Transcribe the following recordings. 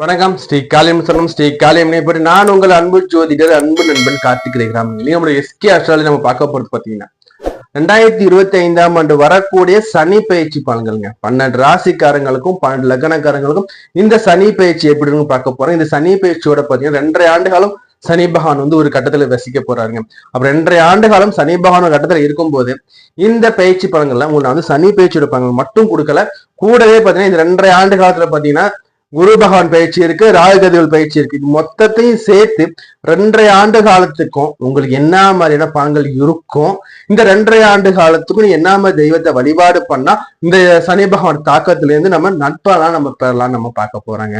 வணக்கம். ஸ்ரீ காளியம் சரணம். ஸ்ரீ காளியம் பற்றி நான் உங்கள் அன்பு ஜோதிடர் அன்பு நண்பன் கார்த்திக் ரேகிராம் நம்மளுடைய எஸ்கே அஸ்ட்ராலஜி நம்ம பார்க்க போறது பாத்தீங்கன்னா ரெண்டாயிரத்தி இருபத்தி ஐந்தாம் ஆண்டு வரக்கூடிய சனி பயிற்சி பலன்கள்ங்க. பன்னெண்டு ராசிக்காரங்களுக்கும் பன்னெண்டு லக்னக்காரங்களுக்கும் இந்த சனி பயிற்சி எப்படின்னு பார்க்க போறோம். இந்த சனி பயிற்சியோட பாத்தீங்கன்னா ரெண்டரை ஆண்டு காலம் சனி பகவான் வந்து ஒரு கட்டத்துல வசிக்க போறாருங்க. அப்ப ரெண்டரை ஆண்டு காலம் சனி பகவான் ஒரு கட்டத்துல இருக்கும்போது இந்த பயிற்சி பலன்கள்லாம் உங்களுக்கு வந்து சனி பயிற்சியோட பலன்கள் மட்டும் கொடுக்கல. கூடவே பாத்தீங்கன்னா இந்த ரெண்டரை ஆண்டு காலத்துல பாத்தீங்கன்னா குரு பகவான் பயிற்சி இருக்கு ராகுகதிகள் பயிற்சி இருக்கு. இது மொத்தத்தையும் சேர்த்து ரெண்டரை ஆண்டு காலத்துக்கும் உங்களுக்கு என்ன மாதிரியான பலன்கள் இருக்கும்? இந்த ரெண்டரை ஆண்டு காலத்துக்கும் நீ என்ன மாதிரி தெய்வத்தை வழிபாடு பண்ணா இந்த சனி பகவான் தாக்கத்துல இருந்து நம்ம நட்பெல்லாம் நம்ம பெறலாம் நம்ம பார்க்க போறாங்க.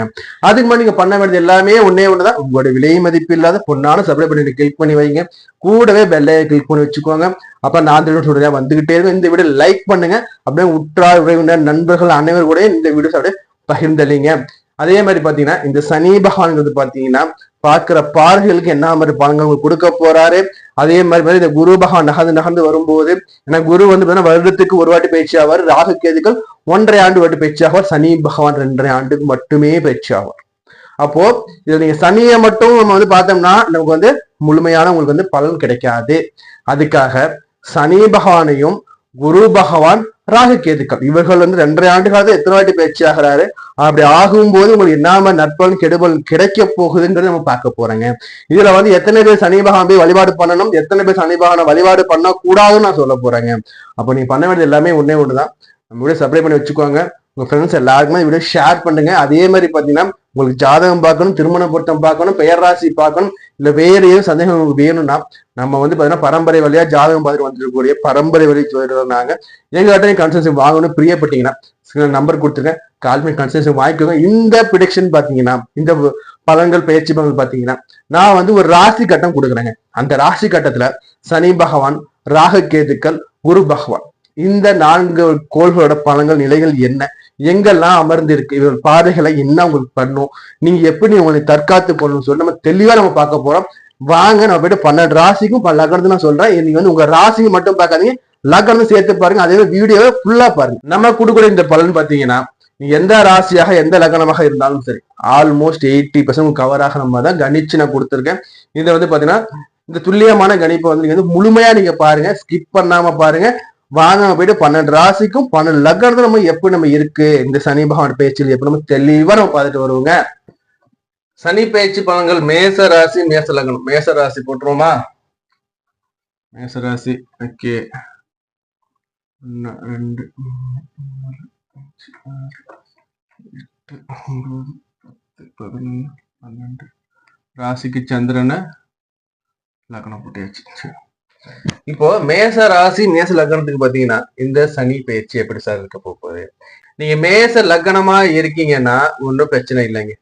அதுக்கு முன்னாடி நீங்க பண்ண வேண்டியது எல்லாமே ஒன்னே ஒண்ணுதான். உங்களோட விலை மதிப்பு இல்லாத பொண்ணான சப்ளை பண்ணி கிளிக் பண்ணி வைங்க. கூடவே பெல்லையை கிளிக் பண்ணி வச்சுக்கோங்க. அப்ப நான் சொல்றேன் வந்துகிட்டே இருக்கும். இந்த வீடியோ லைக் பண்ணுங்க. அப்படியே உற்றார் உறவினர் நண்பர்கள் அனைவரும் கூட இந்த வீடியோஸ் அப்படியே பகிர்ந்தளிங்க. அதே மாதிரி பாத்தீங்கன்னா இந்த சனி பகவான்ங்கிறது பாத்தீங்கன்னா பார்க்கிற பார்வைகளுக்கு என்ன மாதிரி பலன்கள் உங்களுக்கு கொடுக்க போறாரு? அதே மாதிரி மாதிரி இந்த குரு பகவான் நகர்ந்து நகர்ந்து வரும்போது ஏன்னா குரு வந்து பாத்தீங்கன்னா வருடத்துக்கு ஒரு வாட்டி பயிற்சி ஆவார். ராகு கேதுகள் ஒன்றரை ஆண்டு வாட்டி பயிற்சி ஆவார். சனி பகவான் ரெண்டரை ஆண்டுக்கு மட்டுமே பயிற்சி ஆவார். அப்போ இதுல நீங்க சனியை மட்டும் நம்ம வந்து பார்த்தோம்னா நமக்கு வந்து முழுமையான உங்களுக்கு வந்து பலன் கிடைக்காது. அதுக்காக சனி பகவானையும் குரு பகவான் ராகு கேதுக்கள். இவர்கள் வந்து ரெண்டரை ஆண்டு காலத்தில் எத்தனை வாட்டி பயிற்சி ஆகிறாரு? அப்படி ஆகும்போது உங்களுக்கு என்ன நட்பலன் கெடுபல் கிடைக்க போகுதுன்றது நம்ம பார்க்க போறோங்க. இதுல வந்து எத்தனை பேர் சனி பகவான் போய் வழிபாடு பண்ணணும் எத்தனை பேர் சனி பகவான வழிபாடு பண்ண கூடாதுன்னு நான் சொல்ல போறேங்க. அப்போ நீங்க பண்ண வேண்டியது எல்லாமே ஒன்னே ஒண்ணுதான். நம்ம வீடியோ சப்ளை பண்ணி வச்சுக்கோங்க. உங்க ஃப்ரெண்ட்ஸ் எல்லாருக்குமே வீடியோ ஷேர் பண்ணுங்க. அதே மாதிரி பாத்தீங்கன்னா உங்களுக்கு ஜாதகம் பார்க்கணும் திருமண பொருத்தம் பார்க்கணும் பெயர் ராசி பார்க்கணும் இல்ல வேறு ஏதும் சந்தேகம் உங்களுக்கு வேணும்னா நம்ம வந்து பாத்தீங்கன்னா பரம்பரை வழியா ஜாதகம் பார்த்துட்டு வந்துருக்கக்கூடிய பரம்பரை வழி நாங்க. எங்ககிட்ட கன்சல்டேஷன் வாங்கணும் பிரியப்பட்டீங்கன்னா நம்பர் கொடுத்துருக்கேன் கால் பண்ணி வாங்கிக்கோங்க. இந்த ப்ரிடிக்ஷன் பாத்தீங்கன்னா இந்த பலன்கள் பயிற்சி பலன்கள் பாத்தீங்கன்னா நான் வந்து ஒரு ராசி கட்டம் கொடுக்குறேங்க. அந்த ராசி கட்டத்துல சனி பகவான் ராக கேதுக்கள் குரு பகவான் இந்த நான்கு கோள்களோட பலன்கள் நிலைகள் என்ன? எங்கெல்லாம் அமர்ந்திருக்கு இவர்கள் பாதைகளை என்ன உங்களுக்கு பண்ணும் நீங்க எப்படி உங்களை தற்காத்து கொள்ளணும் சொல்லி நம்ம தெளிவா நம்ம பார்க்க போறோம். வாங்க நம்ம போயிட்டு பன்னெண்டு ராசிக்கும் பல லக்னத்து நான் சொல்றேன். நீங்க வந்து உங்க ராசிக்கு மட்டும் பார்க்காதீங்க. லக்னம் சேர்த்து பாருங்க. அதே வீடியோவை ஃபுல்லா பாருங்க. நம்ம கொடுக்குற இந்த பலன் பாத்தீங்கன்னா நீ எந்த ராசியாக எந்த லக்னமாக இருந்தாலும் சரி ஆல்மோஸ்ட் எயிட்டி பர்சன்ட் கவராக நம்ம தான் கணிச்சு நான் கொடுத்துருக்கேன். இதை வந்து பாத்தீங்கன்னா இந்த துல்லியமான கணிப்பை வந்து நீங்க வந்து முழுமையா நீங்க பாருங்க. ஸ்கிப் பண்ணாம பாருங்க. வாங்க நம்ம போயிட்டு பன்னெண்டு ராசிக்கும் பன்னெண்டு லக்னத்தை நம்ம எப்படி நம்ம இருக்கு? இந்த சனி பகவான் பேச்சில் எப்படி நம்ம தெளிவா நம்ம பார்த்துட்டு வருவோங்க. சனி பேச்சு பலன்கள் மேச ராசி மேச லக்னம். மேச ராசி போட்டுருவோமா? மேச ராசி ஓகே. ரெண்டு எட்டு, ஒன்பது, பத்து, பதினொன்று பன்னெண்டு. ராசிக்கு சந்திரனை லக்னம் போட்டியாச்சு சரி. இப்போ மேச ராசி மேச லக்னத்துக்கு பாத்தீங்கன்னா இந்த சனி பயிற்சி எப்படி சார் இருக்க போகுது? நீங்க மேச லக்னமா இருக்கீங்கன்னா ஒன்றும் பிரச்சனை இல்லைங்க.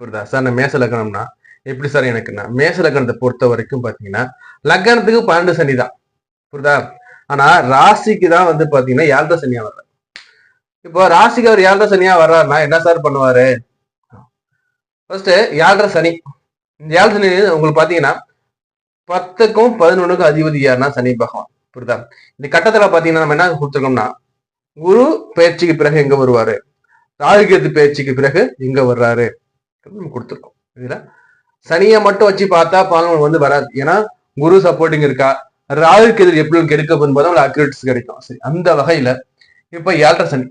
புரியுதா? சார் நான் மேச லக்னம்னா எப்படி சார் எனக்குன்னா மேச லக்னத்தை பொறுத்த வரைக்கும் பாத்தீங்கன்னா லக்னத்துக்கு பன்னெண்டு சனி தான். புரியுதா? ஆனா ராசிக்கு தான் வந்து பாத்தீங்கன்னா ஏழ்தா சனியா வர்றாரு? இப்போ ராசிக்கு அவர் ஏழ்தா சனியா வர்றாருன்னா என்ன சார் பண்ணுவாரு? ஃபர்ஸ்ட் ஏழரை சனி. இந்த ஏழு சனி உங்களுக்கு பாத்தீங்கன்னா பத்துக்கும் பதினொன்றுக்கும் அதிபதி யாருன்னா சனி பகவான். புரியுதா? இந்த கட்டத்துல பாத்தீங்கன்னா நம்ம என்ன கொடுத்துருக்கோம்னா குரு பயிற்சிக்கு பிறகு எங்க வருவாரு? ராகுகேது பயிற்சிக்கு பிறகு எங்க வர்றாரு? நம்ம கொடுத்துருக்கோம். இதுல சனியை மட்டும் வச்சு பார்த்தா பலன் வந்து வராது. ஏன்னா குரு சப்போர்ட்டிங் இருக்கா? ராகுக்கு எதிர் எப்படி கெடுக்க போது அவங்களுக்கு அக்யூரேட்ஸ் கிடைக்கும். சரி அந்த வகையில இப்ப ஏழரை சனி.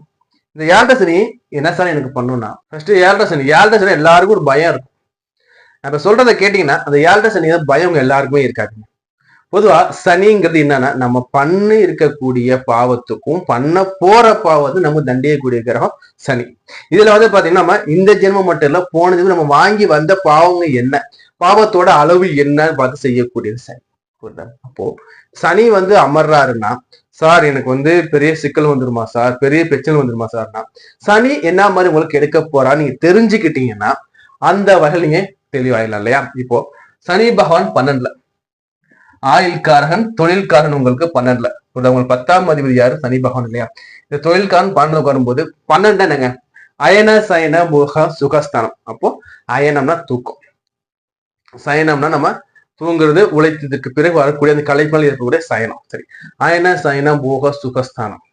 இந்த ஏழரை சனி என்ன சார் எனக்கு பண்ணும்னா ஃபர்ஸ்ட் ஏழரை சனி. ஏழரை சனி எல்லாருக்கும் ஒரு பயம் இருக்கும். நான் இப்ப சொல்றதை கேட்டீங்கன்னா அந்த ஏழரை சனி பயம் எல்லாருக்குமே இருக்காதுங்க பொதுவா சனிங்கிறது என்னன்னா நம்ம பண்ணி இருக்கக்கூடிய பாவத்துக்கும் பண்ண போற பாவத்தை நம்ம தண்டியக்கூடிய கிரகம் சனி. இதுல வந்து பாத்தீங்கன்னா நம்ம இந்த ஜென்மம் மட்டும் இல்ல போனது நம்ம வாங்கி வந்த பாவங்க என்ன? பாவத்தோட அளவு என்னன்னு பார்த்து செய்யக்கூடியது சனி. அப்போ சனி வந்து அமர்றாருன்னா சார் எனக்கு வந்து பெரிய சிக்கல் வந்துருமா சார்? பெரிய பிரச்சனை வந்துருமா சார்னா சனி என்ன மாதிரி உங்களுக்கு எடுக்க போறா நீங்க தெரிஞ்சுக்கிட்டீங்கன்னா அந்த வகையில் நீங்க தெளிவாயிடலாம் இல்லையா? இப்போ சனி பகவான் பன்னெண்டுல. ஆயுள்காரகன் தொழில்காரன் உங்களுக்கு பன்னெண்டுல. உங்களுக்கு பத்தாம் அதிபதி யாரு? சனி பகவான் இல்லையா? இந்த தொழில்காரன் பன்னெண்டு வரும்போது பன்னெண்டு என்னங்க? அயன சயன முக சுகஸ்தானம். அப்போ அயனம்னா தூக்கம். சயனம்னா நம்ம தூங்குறது உழைத்ததுக்கு பிறகு வரக்கூடிய அந்த கலைப்பால் இருக்கக்கூடிய சயனம். சரி. அயன சயன போக சுகஸ்தானம்.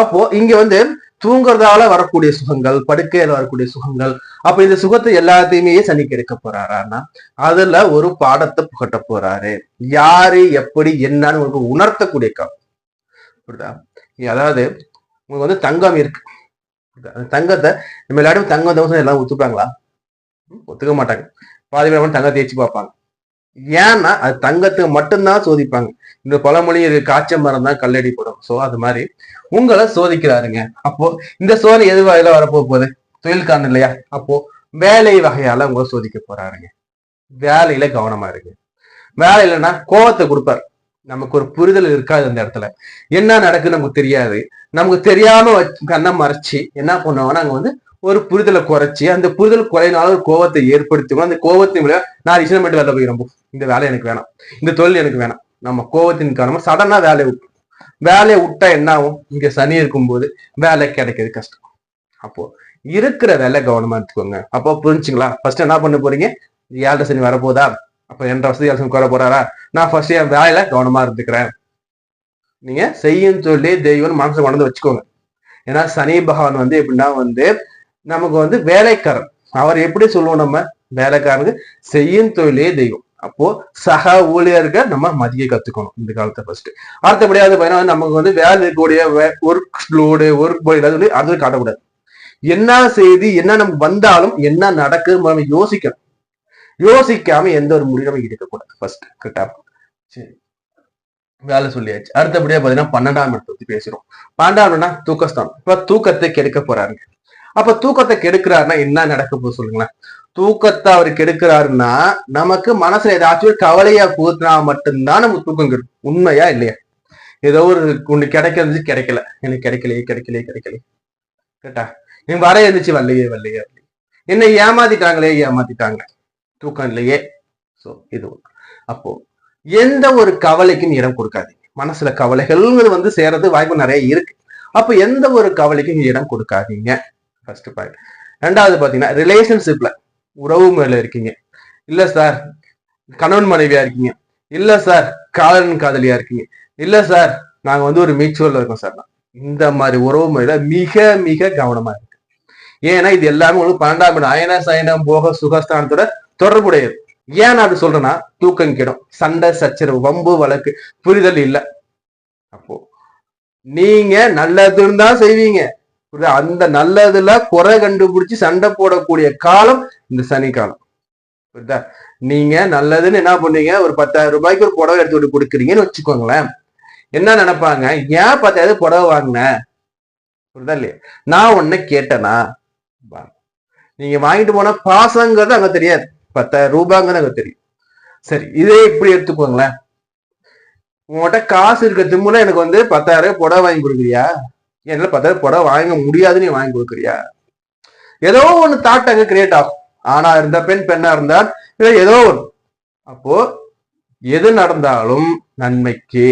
அப்போ இங்க வந்து தூங்குறதால வரக்கூடிய சுகங்கள் படுக்கையில வரக்கூடிய சுகங்கள் அப்ப இந்த சுகத்தை எல்லாத்தையுமே சனி கெடுக்க போறாரான்னா அதுல ஒரு பாடத்தை புகட்ட போறாரு. யாரு எப்படி என்னன்னு உங்களுக்கு உணர்த்தக்கூடிய காலம். புரியுதா? நீ அதாவது உங்களுக்கு வந்து தங்கம் இருக்கு. அந்த தங்கத்தை நம்ம எல்லாரும் தங்கம் தவசம் எல்லாம் ஒத்துப்பாங்களா ஒத்துக்க மாட்டாங்க. பாதி பேர் தங்கத்தை தங்கம் தேய்ச்சி பார்ப்பாங்க. ஏன்னா அது தங்கத்துக்கு மட்டும்தான் சோதிப்பாங்க. இந்த பழமொழி இருக்கு காய்ச்ச மரம் தான் கல்லடி போடும் சோ அது மாதிரி உங்களை சோதிக்கிறாருங்க. அப்போ இந்த சோதனை எது வகையில வரப்போ போகுது? தொழில்காரன் இல்லையா? அப்போ வேலை வகையால உங்களை சோதிக்க போறாருங்க. வேலையில கவனமா இருக்கு வேலை இல்லைன்னா கோவத்தை கொடுப்பாரு. நமக்கு ஒரு புரிதல் இருக்காது அந்த இடத்துல. என்ன நடக்குன்னு நமக்கு தெரியாது. நமக்கு தெரியாம வச்சு- கண்ணை மறைச்சு என்ன பண்ணுவாங்கன்னா அங்க வந்து ஒரு புரிதலை குறைச்சி அந்த புரிதல் குறையினால ஒரு கோவத்தை ஏற்படுத்துவோம் அந்த கோவத்தின் மூலம் நான் ரிசைன் வேலை போயிடும் இந்த வேலை எனக்கு வேணாம். இந்த தொழில் எனக்கு வேணாம். நம்ம கோவத்தின் காரணமா சடனா வேலையை விட்டு வேலையை விட்டா என்ன ஆகும்? இங்க சனி இருக்கும்போது வேலை கிடைக்கிறது கஷ்டம். அப்போ இருக்கிற வேலை கவனமா எடுத்துக்கோங்க. அப்போ புரிஞ்சுங்களா? ஃபர்ஸ்ட் என்ன பண்ண போறீங்க? ஏழரை சனி வரப்போதா? அப்ப என்ற வசதி ஏழு சனி வர போறாரா? நான் ஃபர்ஸ்ட் என் வேலையில கவனமா இருந்துக்கிறேன். நீங்க செய்யும் சொல்லி தெய்வம் மனசை கொண்டு வச்சுக்கோங்க. ஏன்னா சனி பகவான் வந்து எப்படின்னா வந்து நமக்கு வந்து வேலைக்காரன். அவர் எப்படி சொல்லுவோம் நம்ம? வேலைக்காரனுக்கு செய்யும் தொழிலே தெய்வம். அப்போ சக ஊழியர்கள் நம்ம மதிய கத்துக்கணும் இந்த காலத்தை ஃபர்ஸ்ட் அடுத்தபடியாவது பார்த்தீங்கன்னா நமக்கு வந்து வேலை இருக்கக்கூடிய ஒர்க் லோடு ஒர்க் போய் சொல்லி அது காட்டக்கூடாது. என்ன செய்தி என்ன நமக்கு வந்தாலும் என்ன நடக்குது நம்ம யோசிக்கணும். யோசிக்காம எந்த ஒரு முடிவு நம்ம எடுக்கக்கூடாது ஃபர்ஸ்ட் கரெக்டா சரி. வேலை சொல்லியாச்சு. அடுத்தபடியா பாத்தீங்கன்னா பன்னெண்டாம் இடத்தை பத்தி பேசுறோம். பன்னெண்டாம் இடம்னா தூக்கஸ்தானம். இப்ப தூக்கத்தை கெடுக்க போறாங்க அப்ப தூக்கத்தை கெடுக்கிறாருன்னா என்ன நடக்க போகுது சொல்லுங்களேன். தூக்கத்தை அவர் கெடுக்கிறாருன்னா நமக்கு மனசுல ஏதாச்சும் ஒரு கவலையா புகுத்தினா மட்டும்தான் நமக்கு தூக்கம் கெடும். உண்மையா இல்லையா? ஏதோ ஒரு ஒண்ணு கிடைக்கிறது கிடைக்கல. எனக்கு கிடைக்கலையே கிடைக்கலையே கிடைக்கலையே. கேட்டா? நீ வர எழுந்துச்சு வரலையே வரலையே வரலையே. என்னை ஏமாத்திட்டாங்களே ஏமாத்திட்டாங்க. தூக்கம் இல்லையே. சோ இது அப்போ எந்த ஒரு கவலைக்கும் இடம் கொடுக்காதீங்க. மனசுல கவலைகள் வந்து சேரது வாய்ப்பு நிறைய இருக்கு. அப்ப எந்த ஒரு கவலைக்கும் இடம் கொடுக்காதீங்க. ஃபர்ஸ்ட் பாயிண்ட் ரெண்டாவது பார்த்தீங்கன்னா ரிலேஷன்ஷிப்ல உறவு முறையில இருக்கீங்க. இல்லை சார் கணவன் மனைவியா இருக்கீங்க. இல்லை சார் காதலன் காதலியா இருக்கீங்க. இல்லை சார் நாங்கள் வந்து ஒரு மியூச்சுவல்ல இருக்கோம் சார் இந்த மாதிரி உறவு முறையில மிக மிக கவனமா இருக்கு ஏன்னா இது எல்லாமே உங்களுக்கு பன்னெண்டாம் இடம். அயன சயனம் போக சுகஸ்தானத்தோட தொடர்புடையது. ஏன் நான் அப்படி சொல்றேன்னா தூக்கம் கிடும். சண்டை சச்சரவு வம்பு வழக்கு புரிதல் இல்லை. அப்போ நீங்க நல்லதுன்னு தான் செய்வீங்க. அந்த நல்லதுல குறை கண்டுபிடிச்சு சண்டை போடக்கூடிய காலம் இந்த சனிக்காலம். புரியுதா? நீங்க நல்லதுன்னு என்ன பண்ணீங்க? ஒரு பத்தாயிரம் ரூபாய்க்கு ஒரு புடவை எடுத்து விட்டு கொடுக்குறீங்கன்னு வச்சுக்கோங்களேன். என்ன நினைப்பாங்க? ஏன் பத்தாயிரம் புடவை வாங்கின? புரியுதா இல்லையா? நான் ஒண்ணு கேட்டேனா? நீங்க வாங்கிட்டு போன பாசங்கிறது அங்க தெரியாது. பத்தாயிரம் ரூபாங்கிறது அங்க தெரியும். சரி இதே இப்படி எடுத்துக்கோங்களேன்? உங்கள்கிட்ட காசு இருக்க திம்முல எனக்கு வந்து பத்தாயிரம் ரூபாய் புடவை வாங்கி கொடுக்குறியா? என்னால பத்தாயிரம் புடவை வாங்க முடியாதுன்னு வாங்கி கொடுக்குறியா? ஏதோ ஒண்ணு தாட் அங்க கிரியேட் ஆகும். ஆனா இருந்தா பெண் பெண்ணா இருந்தால் இல்லை ஏதோ ஒண்ணு. அப்போ எது நடந்தாலும் நன்மைக்கு.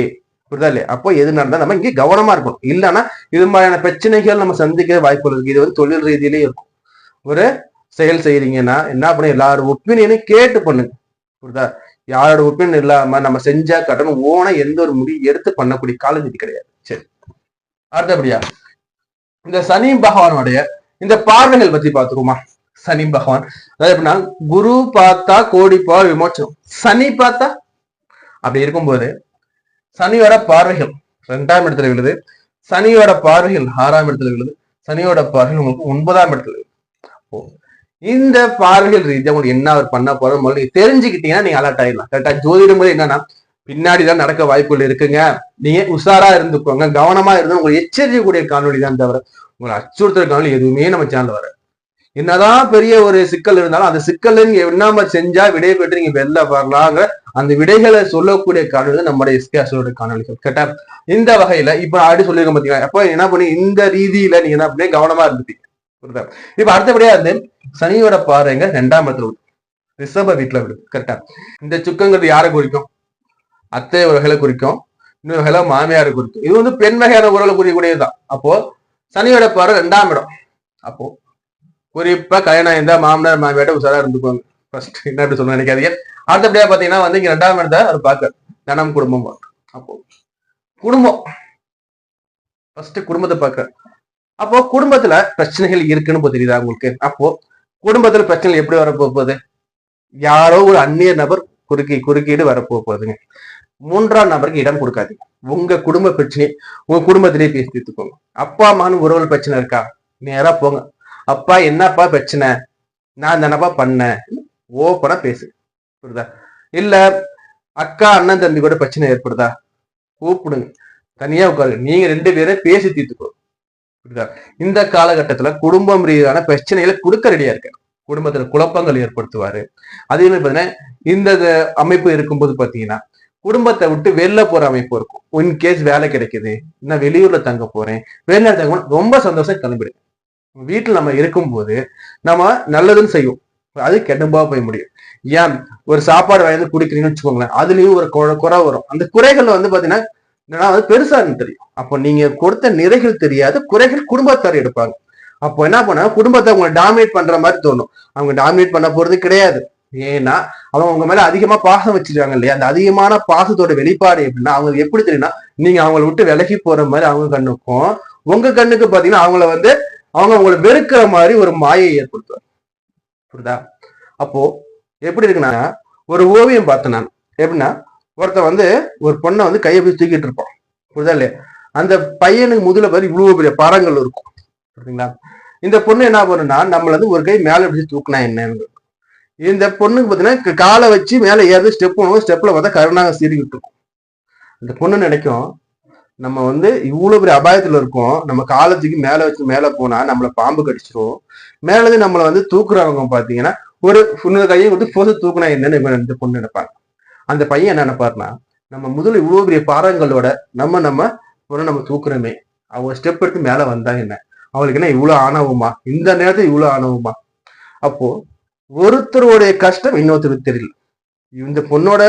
புரியுதா இல்லையா? அப்போ எது நடந்தா நம்ம இங்கே கவனமா இருக்கணும். இல்லைன்னா இது மாதிரியான பிரச்சனைகள் நம்ம சந்திக்க வாய்ப்பு இருக்கு இது வந்து தொழில் ரீதியிலே இருக்கும். ஒரு செயல் செய்யறீங்கன்னா என்ன பண்ணு? எல்லாரும் ஒப்பீனியனையும் கேட்டு பண்ணுங்க. புரியுதா? யாரோட ஒப்பீனியன் இல்லாம நம்ம செஞ்சா கட்டணும். ஓன எந்த ஒரு முடிவு எடுத்து பண்ணக்கூடிய காலம் இது கிடையாது. சரி. அடுத்தபடியா இந்த சனி பகவானுடைய இந்த பார்வைகள் பத்தி பாத்துருவோமா சனி பகவான். அதாவது எப்படின்னா குரு பார்த்தா கோடி பால் விமோச்சனம். சனி பார்த்தா அப்படி இருக்கும்போது சனியோட பார்வைகள் ரெண்டாம் இடத்துல விழுது. சனியோட பார்வைகள் ஆறாம் இடத்துல விழுது. சனியோட பார்வைகள் உங்களுக்கு ஒன்பதாம் இடத்துல விழுது. இந்த பார்வைகள் ரீதியா உங்களுக்கு என்ன அவர் பண்ண போறோம் முதல்ல நீங்க தெரிஞ்சுக்கிட்டீங்கன்னா நீங்க அலர்ட் ஆயிடலாம். கரெக்டா ஜோதிடம் போது என்னன்னா பின்னாடி தான் நடக்க வாய்ப்புகள் இருக்குங்க. நீங்க உஷாரா இருந்துக்கோங்க. கவனமா இருந்தா உங்களுக்கு எச்சரிக்கக்கூடிய காணொலி தான் தவிர உங்களை அச்சுறுத்தல் காணொலி எதுவுமே நம்ம சேனல் வர என்னதான் பெரிய ஒரு சிக்கல் இருந்தாலும் அந்த சிக்கல் நீங்க என்ன செஞ்சா விடை பெற்று நீங்க வெளில வரலாங்க அந்த விடைகளை சொல்லக்கூடிய காணொலி தான் நம்முடைய எஸ்கேஸோட காணொலிகள் கேட்டா இந்த வகையில இப்ப ஆடி சொல்லியிருக்கேன் பாத்தீங்களா? அப்ப என்ன பண்ணி இந்த ரீதியில நீங்க என்ன பண்ணி கவனமா இருந்துட்டீங்க புரியுதா? இப்ப அடுத்தபடியா வந்து சனியோட பாருங்க ரெண்டாம் இடத்துல விடும் ரிஷப வீட்டுல விடும் கரெக்டா? இந்த சுக்கங்கிறது யாரை குறிக்கும்? அத்தை வகையில குறிக்கும் இன்னொரு வகையில மாமியாரை குறிக்கும். இது வந்து பெண் வகையான உறவுல குறிக்கக்கூடியதுதான். அப்போ சனியோட பாரு ரெண்டாம் இடம். அப்போ குறிப்பா கல்யாணம் இருந்தா மாமனார் மாமியாட்ட உஷாரா இருந்துக்குவாங்க. ஃபர்ஸ்ட் என்ன அப்படி சொல்ல நினைக்காதீங்க. அடுத்தபடியா பாத்தீங்கன்னா வந்து இங்க ரெண்டாம் இடத்த அவர் பார்க்க தனம் குடும்பம் அப்போ குடும்பம். ஃபர்ஸ்ட் குடும்பத்தை பார்க்க அப்போ குடும்பத்துல பிரச்சனைகள் இருக்குன்னு போ தெரியுதா உங்களுக்கு? அப்போ குடும்பத்துல பிரச்சனைகள் எப்படி வரப்போ போகுது யாரோ ஒரு அந்நிய நபர் குறுக்கி குறுக்கீடு வரப்போ போகுதுங்க மூன்றாம் நபருக்கு இடம் கொடுக்காதீங்க. உங்க குடும்ப பிரச்சனை உங்க குடும்பத்திலேயே பேசி தீர்த்துக்கோங்க. அப்பா அம்மான்னு உறவுகள் பிரச்சனை இருக்கா? நேரா போங்க. அப்பா என்னப்பா பிரச்சனை? நான் தானப்பா பண்ணேன்? ஓப்பனா பேசு. புரியுதா? இல்ல அக்கா அண்ணன் தம்பி கூட பிரச்சனை ஏற்படுதா? கூப்பிடுங்க. தனியா உட்காருங்க. நீங்க ரெண்டு பேரும் பேசி தீர்த்துக்கோ. புரியுதா? இந்த காலகட்டத்துல குடும்பம் ரீதியான பிரச்சனைகளை கொடுக்க ரெடியா இருக்க குடும்பத்துல குழப்பங்கள் ஏற்படுத்துவாரு. அதே மாதிரி பாத்தீங்கன்னா இந்த அமைப்பு இருக்கும்போது பாத்தீங்கன்னா குடும்பத்தை விட்டு வெளில போற அமைப்பு இருக்கும். இன் கேஸ் வேலை கிடைக்குது. நான் வெளியூர்ல தங்க போறேன். வெளிநாடு தங்க ரொம்ப சந்தோஷம் கிளம்பிடு வீட்டுல நம்ம இருக்கும்போது நம்ம நல்லதுன்னு செய்யும் அது கெடும்பா போய் முடியும். ஏன்? ஒரு சாப்பாடு வாங்கி குடிக்கிறீங்கன்னு வச்சுக்கோங்களேன். அதுலயும் ஒரு குறை குறை வரும். அந்த குறைகள் வந்து பாத்தீங்கன்னா நான் வந்து பெருசா தெரியும். அப்போ நீங்க கொடுத்த நிறைகள் தெரியாது. குறைகள் குடும்பத்தார் எடுப்பாங்க. அப்போ என்ன பண்ண குடும்பத்தை அவங்க டாமினேட் பண்ற மாதிரி தோணும். அவங்க டாமினேட் பண்ண போறது கிடையாது. ஏன்னா அவங்க உங்க மேல அதிகமா பாசம் வச்சிருக்காங்க இல்லையா? அந்த அதிகமான பாசத்தோட வெளிப்பாடு எப்படின்னா அவங்க எப்படி தெரியும்னா நீங்க அவங்கள விட்டு விலகி போற மாதிரி அவங்க கண்ணுக்கும் உங்க கண்ணுக்கு பாத்தீங்கன்னா அவங்கள வந்து அவங்க அவங்கள வெறுக்கிற மாதிரி ஒரு மாயை ஏற்படுத்துவாங்க புரியுதா? அப்போ எப்படி இருக்குன்னா ஒரு ஓவியம் பார்த்தேன் நான். எப்படின்னா ஒருத்தன் வந்து ஒரு பொண்ணை வந்து கையை போய் தூக்கிட்டு இருப்பான். புரியுதா இல்லையா? அந்த பையனுக்கு முதல பாரு இவ்வளவு பெரிய பாறங்கள் இருக்கும். புரியுதுங்களா? இந்த பொண்ணு என்ன பண்ணுன்னா நம்மள வந்து ஒரு கை மேல பிடிச்சி தூக்குனா என்னன்னு இந்த பொண்ணுக்கு பார்த்தீங்கன்னா காலை வச்சு மேலே ஏறது ஸ்டெப் போகணும் ஸ்டெப்பில் பார்த்தா கருணாக சீறிக்கிட்டு இருக்கும். இந்த பொண்ணு நினைக்கும்? நம்ம வந்து இவ்வளோ பெரிய அபாயத்தில் இருக்கோம். நம்ம காலத்துக்கு மேலே வச்சு மேலே போனால் நம்மளை பாம்பு கடிச்சிரும். மேலே நம்மளை வந்து தூக்குறவங்க பார்த்தீங்கன்னா ஒரு புண்ணு கையை வந்து போது தூக்குனா என்னன்னு இந்த பொண்ணு நினைப்பாங்க. அந்த பையன் என்ன நினைப்பாருன்னா நம்ம முதல்ல இவ்வளோ பெரிய பாறங்களோட நம்ம நம்ம பொண்ணை நம்ம தூக்குறோமே. அவங்க ஸ்டெப் எடுத்து மேலே வந்தா என்ன? அவளுக்கு என்ன இவ்வளோ ஆணவமா? இந்த நேரத்தில் இவ்வளோ ஆணவமா? அப்போது ஒருத்தருடைய கஷ்டம் இன்னொருத்தருக்கு தெரியல. இந்த பொண்ணோட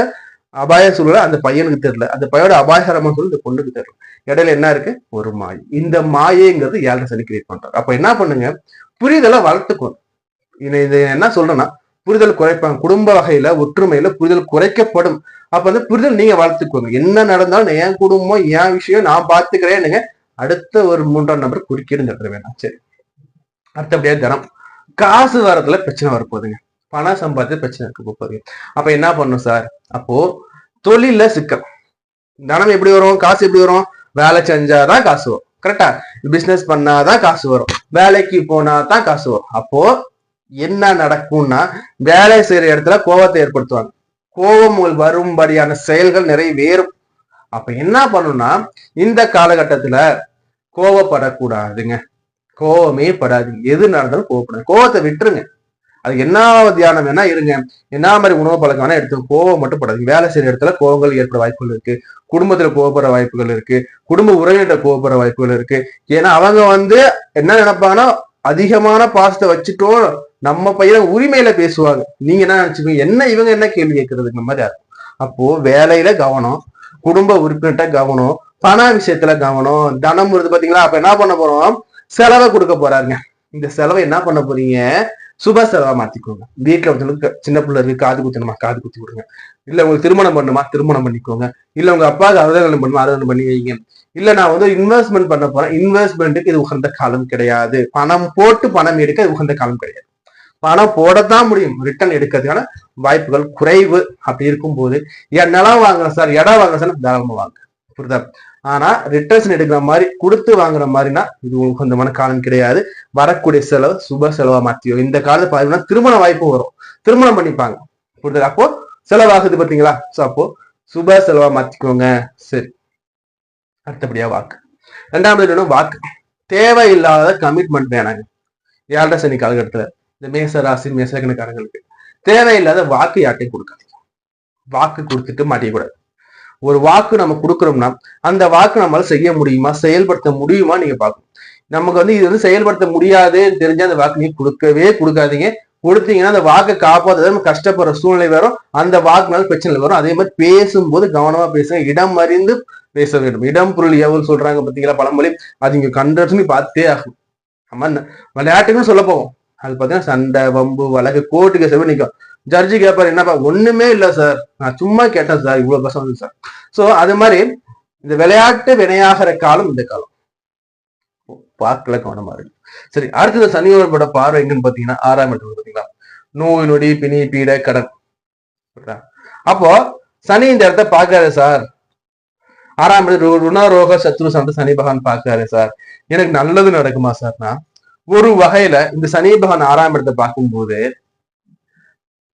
அபாய சூழல அந்த பையனுக்கு தெரியல. அந்த பையனோட அபாயகரமான சூழல் இந்த பொண்ணுக்கு தெரியல. இடையில என்ன இருக்கு? ஒரு மாய். இந்த மாயைங்கிறது ஏழரை சனி கிரியேட் பண்றாரு. அப்ப என்ன பண்ணுங்க? புரிதலை வளர்த்துக்கணும். இது என்ன சொல்றேன்னா புரிதல் குறைப்பாங்க. குடும்ப வகையில ஒற்றுமையில புரிதல் குறைக்கப்படும். அப்ப வந்து புரிதல் நீங்க வளர்த்துக்கோங்க. என்ன நடந்தாலும் என் குடும்பம் என் விஷயம் நான் பாத்துக்கிறேன் அடுத்த ஒரு மூன்றாம் நம்பர் குறுக்கீடு தட்டுற வேணாம். சரி. அடுத்தபடியா தினம். காசு வரதுல பிரச்சனை வரப்போகுதுங்க. பணம் சம்பாதித்து பிரச்சனை இருக்க போகுதுங்க அப்ப என்ன பண்ணும் சார்? அப்போ தொழில சிக்கல். தனம் எப்படி வரும்? காசு எப்படி வரும்? வேலை செஞ்சாதான் காசு வரும். கரெக்டா பிசினஸ் பண்ணாதான் காசு வரும். வேலைக்கு போனா தான் காசு வரும். அப்போ என்ன நடக்கும்னா வேலை செய்யற இடத்துல கோபத்தை ஏற்படுத்துவாங்க. கோபம் வரும்படியான செயல்கள் நிறைவேறும். அப்ப என்ன பண்ணணும்னா இந்த காலகட்டத்துல கோவப்படக்கூடாதுங்க. கோவமே படாது எது நடந்தாலும் கோவப்படாது கோவத்தை விட்டுருங்க. அது என்ன தியானம் வேணா இருங்க. என்ன மாதிரி உணவு பழக்கம் வேணா எடுத்து கோவம் மட்டும் படாது வேலை செய்யற இடத்துல கோவங்கள் ஏற்பட வாய்ப்புகள் இருக்கு. குடும்பத்துல கோவப்படுற வாய்ப்புகள் இருக்கு. குடும்ப உறவினர் கோவப்படுற வாய்ப்புகள் இருக்கு. ஏன்னா அவங்க வந்து என்ன நினைப்பாங்கன்னா அதிகமான பாசத்தை வச்சுட்டோம் நம்ம பையனை உரிமையில பேசுவாங்க. நீங்க என்ன நினைச்சுக்கோங்க என்ன இவங்க என்ன கேள்வி கேட்கறதுங்க மாதிரி இருக்கும் அப்போ வேலையில கவனம் குடும்ப உறுப்பினர்கிட்ட கவனம் பண விஷயத்துல கவனம் தனம் வருது பாத்தீங்களா? அப்ப என்ன பண்ண போறோம்? செலவை கொடுக்க போறாருங்க. இந்த செலவை என்ன பண்ண போறீங்க? சுப செலவா மாத்திக்கோங்க. வீட்டுல ஒருத்தனுக்கு சின்ன பிள்ளை இருக்கு காது குத்தணுமா? காது குத்தி கொடுங்க இல்ல உங்களுக்கு திருமணம் பண்ணுமா? திருமணம் பண்ணிக்கோங்க. இல்ல உங்க அப்பாவுக்கு அறுதல் பண்ணுமா? அறுதல் பண்ணி வைங்க. இல்ல நான் வந்து இன்வெஸ்ட்மெண்ட் பண்ண போறேன். இன்வெஸ்ட்மெண்ட்டுக்கு இது உகந்த காலம் கிடையாது. பணம் போட்டு பணம் எடுக்க இது உகந்த காலம் கிடையாது. பணம் போடத்தான் முடியும். ரிட்டர்ன் எடுக்கிறதுக்கான வாய்ப்புகள் குறைவு அப்படி இருக்கும்போது என் நிலம் வாங்குறேன் சார்? இடம் வாங்குறேன் சார்? தாராளமா வாங்க. புரியுதா? ஆனா ரிட்டர்ன்ஸ் எடுக்கிற மாதிரி கொடுத்து வாங்குற மாதிரினா இது உங்களுக்கு சொந்தமான காலம் கிடையாது. வரக்கூடிய செலவு சுப செலவா மாத்தியோ இந்த காலத்துல பாத்தீங்கன்னா திருமண வாய்ப்பு வரும். திருமணம் பண்ணிப்பாங்க. புரியுதா அப்போ செலவாகுது பாத்தீங்களா? சோ அப்போ சுப செலவா மாத்திக்கோங்க. சரி. அடுத்தபடியா வாக்கு. ரெண்டாவது என்னன்னா வாக்கு. தேவையில்லாத கமிட்மெண்ட் வேணாங்க. ஏழரை சனி காலகட்டத்துல. இந்த மேச ராசி மேசகணக்காரங்களுக்கு தேவையில்லாத வாக்கு யார்ட்டையும் கொடுக்காதீங்க. வாக்கு கொடுத்துட்டு மாட்டிக்கூடாது ஒரு வாக்கு நம்ம கொடுக்குறோம்னா அந்த வாக்கு நம்மளால செய்ய முடியுமா? செயல்படுத்த முடியுமா? நீங்க பார்க்கணும். நமக்கு வந்து இது வந்து செயல்படுத்த முடியாதுன்னு தெரிஞ்ச அந்த வாக்கு நீங்க கொடுக்கவே கொடுக்காதீங்க. கொடுத்தீங்கன்னா அந்த வாக்கை காப்பாற்ற நம்ம கஷ்டப்படுற சூழ்நிலை வரும். அந்த வாக்குனால பிரச்சனை வரும். அதே மாதிரி பேசும்போது கவனமா பேசுங்க. இடம் அறிந்து பேச வேண்டும். இடம் பொருள் எவ்வளவு சொல்றாங்க பாத்தீங்களா பழமொழி. அது இங்க கண்டனி பார்த்தே ஆகும் நம்ம விளையாட்டுக்குன்னு சொல்ல போவோம். அது பாத்தீங்கன்னா சண்டை வம்பு வழக்கு கோர்ட்டுக்கு செவ நிற்கும் ஜட்ஜி கேட்பார் என்னப்பா ஒண்ணுமே இல்லை சார். நான் சும்மா கேட்டேன் சார். இவ்வளவு பசங்க சார். சோ அது மாதிரி இந்த விளையாட்டு வினையாகிற காலம் இந்த காலம். பார்க்கல கவனமா இருக்கு சரி அடுத்தது சனியோட பார்வை எங்கன்னு பாத்தீங்கன்னா ஆறாம் இடத்துல பாத்தீங்களா நோய் நொடி பிணி பீட கடன். அப்போ சனி இந்த இடத்த பாக்காரு சார். ஆறாம் இடத்துல ரோக ருணரோக சத்ரு சந்த சனி பகவான் பாக்காரு சார். எனக்கு நல்லது நடக்குமா சார்னா? ஒரு வகையில இந்த சனி பகவான் ஆறாம் இடத்தை பார்க்கும்போது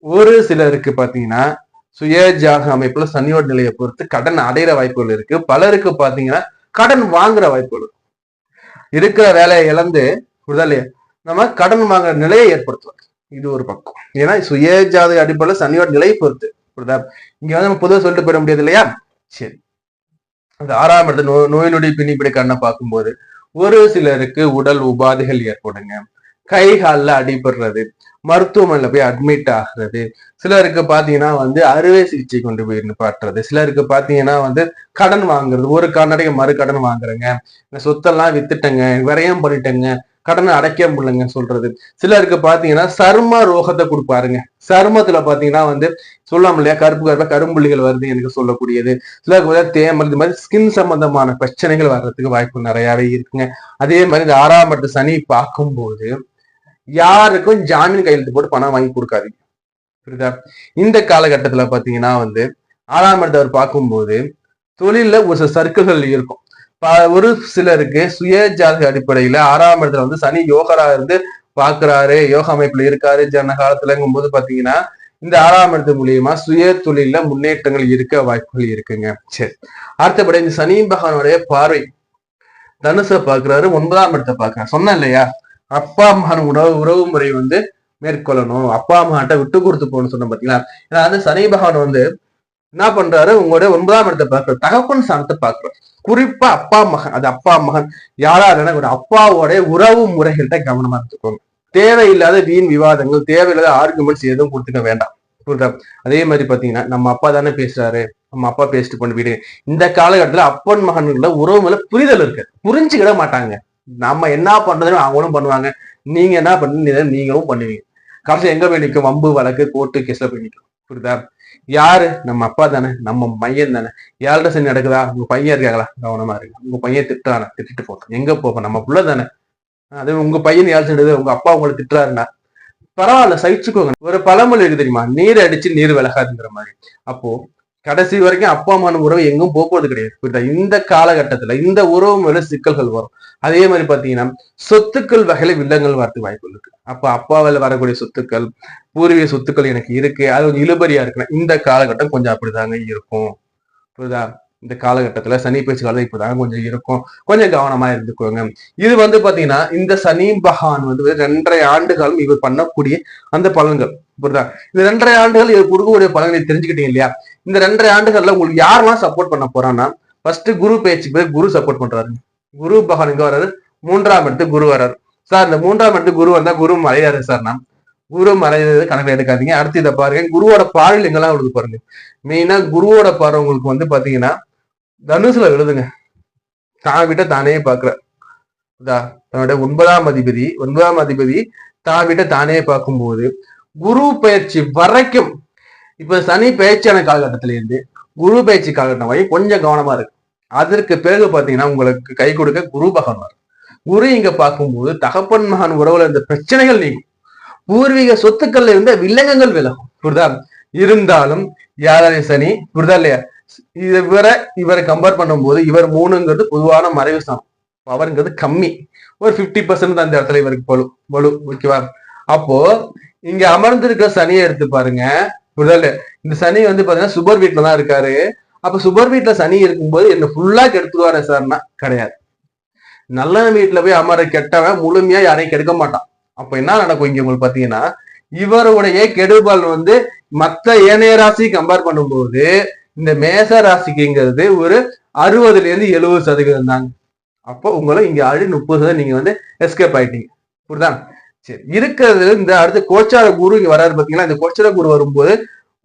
ஒரு சிலருக்கு பாத்தீங்கன்னா சுய ஜாக அமைப்புல சனியோட நிலையை பொறுத்து கடன் அடையிற வாய்ப்புகள் இருக்கு. பலருக்கு பாத்தீங்கன்னா கடன் வாங்குற வாய்ப்புகள் இருக்கிற வேலையை இழந்து புரியுதா இல்லையா? நம்ம கடன் வாங்குற நிலையை ஏற்படுத்துவார் இது ஒரு பக்கம். ஏன்னா சுய ஜாத அடிப்படையில் சனியோட நிலையை பொறுத்து புரியுதா இங்க வந்து நம்ம பொதுவாக சொல்லிட்டு போயிட முடியாது இல்லையா? சரி. அந்த ஆறாம் இடத்து நோய் நோய் நொடி பிணிப்பிடி கண்ணை பார்க்கும்போது ஒரு சிலருக்கு உடல் உபாதைகள் ஏற்படுங்க. கை காலில் அடிபடுறது மருத்துவமனையில் போய் அட்மிட் ஆகுறது. சிலருக்கு பார்த்தீங்கன்னா வந்து அறுவை சிகிச்சை கொண்டு போய் நிப்பாட்டுறது. சிலருக்கு பார்த்தீங்கன்னா வந்து கடன் வாங்குறது. ஒரு கண்ணடைய மறு கடன் வாங்குறேங்க. இந்த சொத்தெல்லாம் வித்துட்டேங்க. விரயம் பண்ணிட்டேங்க. கடனை அடைக்க முடியலங்க சொல்றது. சிலருக்கு பார்த்தீங்கன்னா சர்ம ரோகத்தை கொடுப்பாருங்க. சருமத்துல பாத்தீங்கன்னா வந்து சொல்லாம இல்லையா? கருப்பு கருப்பா கரும்புள்ளிகள் வருது எனக்கு சொல்லக்கூடியது. சிலருக்கு வந்து தேமல் இது மாதிரி ஸ்கின் சம்பந்தமான பிரச்சனைகள் வர்றதுக்கு வாய்ப்பு நிறையாவே இருக்குங்க. அதே மாதிரி இந்த ஆறாம் பட்டு சனி பார்க்கும்போது யாருக்கும் ஜாமீன் கையெழுத்து போட்டு பணம் வாங்கி கொடுக்காதீங்க. புரியுதா? இந்த காலகட்டத்துல பாத்தீங்கன்னா வந்து ஆறாம் இடத்தவர் பார்க்கும்போது தொழில ஒரு சில சர்க்கிள்கள் இருக்கும். ப- ஒரு சிலருக்கு சுய ஜாதக அடிப்படையில ஆறாம் இடத்துல வந்து சனி யோகரா இருந்து பாக்குறாரு யோக அமைப்புல இருக்காரு ஜன காலத்துலங்கும் போது பாத்தீங்கன்னா இந்த ஆறாம் இடத்து மூலியமா சுய தொழில முன்னேற்றங்கள் இருக்க வாய்ப்புகள் இருக்குங்க. சரி. அடுத்தபடி இந்த சனி பகவானுடைய பார்வை. தனுசை பாக்குறாரு ஒன்பதாம் இடத்தை பாக்குறாரு சொன்னேன் இல்லையா? அப்பா மகன் உறவு உறவு முறை வந்து மேற்கொள்ளணும். அப்பா அம்மாட்ட விட்டு கொடுத்து போகணும்னு சொன்ன பாத்தீங்களா? ஏன்னா வந்து சனி பகவான் வந்து என்ன பண்றாரு? உங்களுடைய ஒன்பதாம் இடத்தை பார்க்கிறார் தகப்பன் சாணத்தை பார்க்கிறார் குறிப்பா அப்பா மகன். அது அப்பா மகன். யாரா இருந்தாலும் ஒரு அப்பாவோட உறவு முறைகள்கிட்ட கவனமா இருந்துக்கோங்க. தேவையில்லாத வீண் விவாதங்கள் தேவையில்லாத ஆர்குமெண்ட்ஸ் எதுவும் கொடுத்துக்க வேண்டாம். புரியுதா? அதே மாதிரி பாத்தீங்கன்னா நம்ம அப்பா தானே பேசுறாரு. நம்ம அப்பா பேசிட்டு கொண்டு வீடு. இந்த காலகட்டத்துல அப்பன் மகன்கள உறவு மேல புரிதல் இருக்கு. புரிஞ்சுக்கிட மாட்டாங்க. நம்ம என்ன பண்றதுன்னு அவங்களும் பண்ணுவாங்க. நீங்க என்ன பண்ணீங்க நீங்களும் பண்ணுவீங்க. கடைசி எங்க போய் நிற்கும் வம்பு வழக்கு கோர்ட்டு கேஸ்ல போய் நிற்கும் புரியுதா? யாரு? நம்ம அப்பா தானே. நம்ம மையன் தானே. யார்கிட்ட சரி நடக்குதா? உங்க பையன் இருக்காங்களா? கவனமா இருக்கு உங்க பையன் திட்டானா திட்டிட்டு போகும் எங்க போவோம் நம்ம புள்ள தானே. அது உங்க பையன் யார் செஞ்சது? உங்க அப்பா உங்களை திட்டுறாருன்னா? பரவாயில்ல சகிச்சுக்கோங்க. ஒரு பழமொழி இருக்கு தெரியுமா? நீர் அடிச்சு நீர் விலகாதுங்கிற மாதிரி. அப்போ கடைசி வரைக்கும் அப்பா அம்மான உறவு எங்கும் போக்குவது கிடையாது. புரியுதா? இந்த காலகட்டத்துல இந்த உறவு மேல சிக்கல்கள் வரும். அதே மாதிரி பாத்தீங்கன்னா சொத்துக்கள் வகையில வில்லங்கள் வரதுக்கு வாய்ப்பு இருக்கு அப்ப அப்பாவில் வரக்கூடிய சொத்துக்கள் பூர்வீக சொத்துக்கள் எனக்கு இருக்கு. அது கொஞ்சம் இழுபறியா இருக்குன்னா இந்த காலகட்டம் கொஞ்சம் அப்படிதாங்க இருக்கும். புரியுதா? இந்த காலகட்டத்துல சனி பேச்சு காலத்தில் இப்பதாங்க கொஞ்சம் இருக்கும். கொஞ்சம் கவனமா இருந்துக்கோங்க. இது வந்து பாத்தீங்கன்னா இந்த சனி பகவான் வந்து ரெண்டரை ஆண்டு காலம் இவர் பண்ணக்கூடிய அந்த பலன்கள். புரியுதா? இந்த ரெண்டரை ஆண்டுகள் இவர் கொடுக்கக்கூடிய பலன்களை தெரிஞ்சுக்கிட்டீங்க இல்லையா? இந்த ரெண்டரை ஆண்டுகள்ல உங்களுக்கு யாரெல்லாம் சப்போர்ட் பண்ண போறான்னா ஃபர்ஸ்ட் குரு பேச்சுக்கு பேர் குரு சப்போர்ட் பண்றாரு. குரு பகவான் இங்க வர்றாரு? மூன்றாம் இடத்து குரு வர்றாரு. சார் இந்த மூன்றாம் இடத்து குரு வந்தா குரு மறையாரு சார் நான். குரு மறையாது கணக்கில் எடுக்காதீங்க. அடுத்து இதை பாருங்க. குருவோட பாடல் எங்கெல்லாம் உங்களுக்கு பாருங்க. மெயினா குருவோட பாடுறவங்களுக்கு வந்து பாத்தீங்கன்னா தனுசுல எழுதுங்க. தான் விட்ட தானே பாக்குற இதா தன்னுடைய ஒன்பதாம் அதிபதி ஒன்பதாம் அதிபதி தான் விட்ட தானே பார்க்கும்போது குரு பயிற்சி வரைக்கும் இப்ப சனி பயிற்சியான காலகட்டத்தில இருந்து குரு பயிற்சி காலகட்டம் வரை கொஞ்சம் கவனமா இருக்கு. அதற்கு பிறகு பாத்தீங்கன்னா உங்களுக்கு கை கொடுக்க குரு பகவான். குரு இங்க பார்க்கும்போது தகப்பன் மகன் உறவுல இந்த பிரச்சனைகள் நீங்கும். பூர்வீக சொத்துக்கள்ல இருந்த வில்லங்கங்கள் விலகும். புரிதா? இருந்தாலும் யாரை சனி? புரிதா இல்லையா? இவரை இவரை கம்பேர் பண்ணும்போது இவர் மூணுங்கிறது பொதுவான மறைவு ஸ்தானம் பவர்ங்கிறது கம்மி. ஒரு 50% பர்சன்ட் அந்த இடத்துல இவருக்கு பழு பழு ஓகேவா அப்போ இங்க அமர்ந்திருக்கிற சனியை எடுத்து பாருங்க. முதல்ல இந்த சனி வந்து பாத்தீங்கன்னா சுபர் வீட்டுல தான் இருக்காரு. அப்ப சுபர் வீட்டுல சனி இருக்கும்போது என்ன ஃபுல்லா கெடுத்துருவாரு சார்னா கிடையாது. நல்ல வீட்டுல போய் அமர கெட்டவன் முழுமையா யாரையும் கெடுக்க மாட்டான். அப்ப என்ன நடக்கும் இங்க உங்களுக்கு பாத்தீங்கன்னா இவருடைய கெடுபால் வந்து மத்த ஏனைய ராசி கம்பேர் பண்ணும்போது இந்த மேச ராசிக்குங்கிறது ஒரு அறுபதுல இருந்து எழுபது சதவீதம் தாங்க. அப்போ உங்களை இங்க ஆல்ரெடி முப்பது சதவீதம் நீங்க வந்து எஸ்கேப் ஆயிட்டீங்க. புரியுதா? சரி இருக்கிறது இந்த அடுத்து கோச்சார குரு இங்க வராரு பாத்தீங்கன்னா இந்த கோச்சார குரு வரும்போது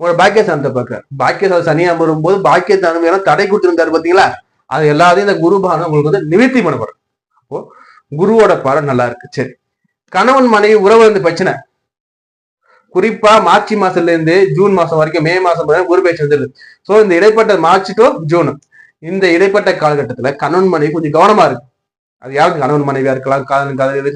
உங்களோட பாக்கியஸ்தானத்தை பார்க்கிறார். பாக்கியஸ்தானம் சனியா வரும்போது பாக்கியஸ்தானம் எல்லாம் தடை கொடுத்துருந்தாரு பாத்தீங்களா? அது எல்லாத்தையும் இந்த குரு பானம் உங்களுக்கு வந்து நிவர்த்தி பண்ண அப்போ குருவோட பாடம் நல்லா இருக்கு. சரி கணவன் மனைவி உறவு இருந்து பிரச்சனை. குறிப்பா மார்ச் மாசத்துல இருந்து ஜூன் மாசம் வரைக்கும் மே மாசம் வரை குரு பேச்சு வந்துருது சோ இந்த இடைப்பட்ட மார்ச் டு ஜூன் இந்த இடைப்பட்ட காலகட்டத்துல கணவன் மனைவி கொஞ்சம் கவனமா இருக்கு. அது யாருக்கு கணவன் மனைவியா இருக்கலாம் காதலன் காதல்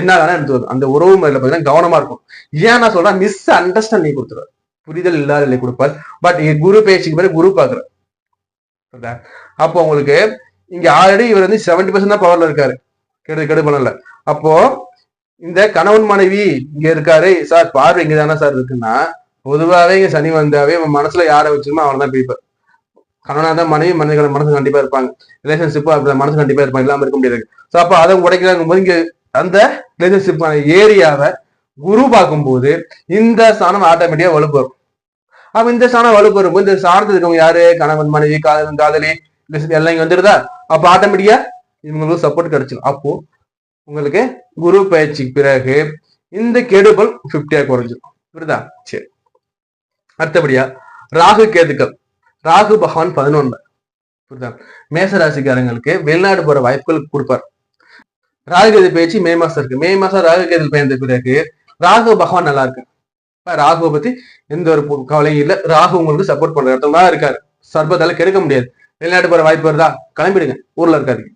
என்ன வேணா எடுத்து வரும் அந்த உறவு முறையில பார்த்தீங்கன்னா கவனமா இருக்கும். ஏன் நான் சொல்றேன் மிஸ் அண்டர்ஸ்டாண்டிங் கொடுத்துருவார் புரிதல் இல்லாத நிலை கொடுப்பார். பட் குரு பேச்சுக்கு பிறகு குரு பாக்குறார். அப்போ உங்களுக்கு இங்க ஆல்ரெடி இவர் வந்து செவன்டி பர்சன்ட் தான் பவர்ல இருக்காரு. கெடு கெடு பண்ணல அப்போ இந்த கணவன் மனைவி இங்க இருக்காரு. சார் பார்வை இங்க தானே சார் இருக்குன்னா பொதுவாவே இங்க சனி வந்தாவே அவன் மனசுல யாரை வச்சிருமோ அவனை தான் பிடிப்பார் கணவனா தான் மனைவி மனைவி மனசு கண்டிப்பா இருப்பாங்க. ரிலேஷன்ஷிப் அப்படி மனசு கண்டிப்பா இருப்பாங்க. இல்லாம இருக்க முடியாது. சோ அப்ப அதை உடைக்கிறாங்க போது இங்க அந்த ரிலேஷன்ஷிப் ஏரியாவை குரு பார்க்கும்போது இந்த ஸ்தானம் ஆட்டோமேட்டிக்கா வலுப்பெறும் அப்ப இந்த ஸ்தானம் வலுப்பெறும் இந்த சார்ந்து இருக்கவங்க யாரு? கணவன் மனைவி காதலன் காதலி எல்லாம் இங்க வந்துருதா? அப்ப ஆட்டோமேட்டிக்கா இவங்களுக்கு சப்போர்ட் கிடைச்சிடும் அப்போ உங்களுக்கு குரு பயிற்சிக்கு பிறகு இந்த கெடுபல் பிப்டியா குறைஞ்சிடும் புரியுதா? சரி. அடுத்தபடியா ராகு கேதுக்கள். ராகு பகவான் பதினொன்னு. புரியுதா? மேசராசிக்காரங்களுக்கு வெளிநாடு போற வாய்ப்புகள் கொடுப்பார். ராகு கேது பேச்சு மே மாசம் இருக்கு. மே மாசம் ராகு கேது பயந்த பிறகு ராகு பகவான் நல்லா இருக்கு இப்ப ராகுவை பத்தி எந்த ஒரு கவலையும் இல்ல. ராகு உங்களுக்கு சப்போர்ட் பண்ற இடத்துல தான் இருக்காரு. சர்பத்தால கெடுக்க முடியாது. வெளிநாட்டு போற வாய்ப்பு வருதா? கிளம்பிடுங்க. ஊர்ல இருக்காதீங்க.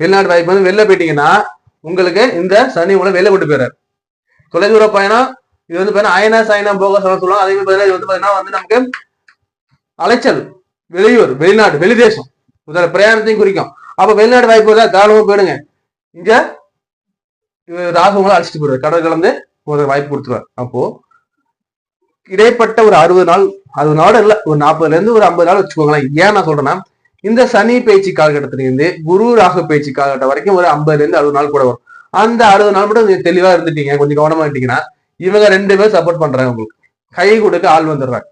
வெளிநாட்டு வாய்ப்பு வந்து வெளில போயிட்டீங்கன்னா உங்களுக்கு இந்த சனி உங்களை வெளில கொண்டு போயிறாரு. தொலைதூர பயணம் இது வந்து பாத்தீங்கன்னா அயனா சாயனா போக சொல்ல சொல்லுவாங்க. அதே மாதிரி பாத்தீங்கன்னா இது வந்து பாத்தீங்கன்னா வந்து நமக்கு அலைச்சல் வெளியூர் வெளிநாடு வெளிதேசம். முதல்ல பிரயாணத்தையும் குறிக்கும். அப்ப வெளிநாடு வாய்ப்பு வருதா தாராளமா போயிடுங்க. இங்க இவர் ராகு உங்களை அழைச்சிட்டு போயிடுவார். கடல் கலந்து ஒரு வாய்ப்பு கொடுத்துருவார். அப்போ இடைப்பட்ட ஒரு அறுபது நாள் அறுபது நாள் இல்ல ஒரு நாற்பதுல இருந்து ஒரு ஐம்பது நாள் வச்சுக்கோங்களேன். ஏன் நான் சொல்றேன்னா இந்த சனி பேச்சு காலகட்டத்துல இருந்து குரு ராகு பேச்சு காலகட்டம் வரைக்கும் ஒரு ஐம்பதுல இருந்து அறுபது நாள் கூட வரும். அந்த அறுபது நாள் மட்டும் நீங்க தெளிவா இருந்துட்டீங்க. கொஞ்சம் கவனமா இருந்தீங்கன்னா இவங்க ரெண்டு பேரும் சப்போர்ட் பண்றாங்க உங்களுக்கு. கை கொடுக்க ஆள் வந்துடுறாங்க.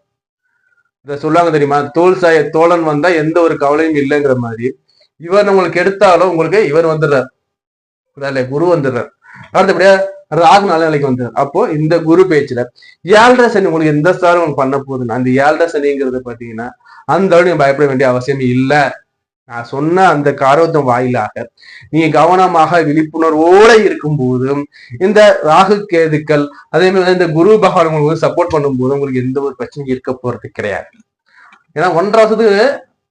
இதை சொல்லுவாங்க தெரியுமா? தோல் சாய தோழன் வந்தா எந்த ஒரு கவலையும் இல்லைங்கிற மாதிரி. இவர் உங்களுக்கு எடுத்தாலும் உங்களுக்கு இவர் வந்துடுறார். குரு வந்துடுறார். அடுத்தபடியா ராகு நல்ல நிலைக்கு வந்துடுறார். அப்போ இந்த குரு பேச்சுல ஏழரை சனி உங்களுக்கு எந்த ஸ்தானம் உங்களுக்கு பண்ண போகுதுன்னா அந்த ஏழரை சனிங்கிறது பாத்தீங்கன்னா அந்த அளவு நீங்க பயப்பட வேண்டிய அவசியம் இல்ல. நான் சொன்ன அந்த காரவத்தம் வாயிலாக நீங்க கவனமாக விழிப்புணர்வோட இருக்கும்போதும் இந்த ராகு கேதுக்கள் அதே மாதிரி இந்த குரு பகவான் உங்களுக்கு சப்போர்ட் பண்ணும்போது உங்களுக்கு எந்த ஒரு பிரச்சனையும் இருக்க போறது கிடையாது. ஏன்னா ஒன்றரை வருஷத்துக்கு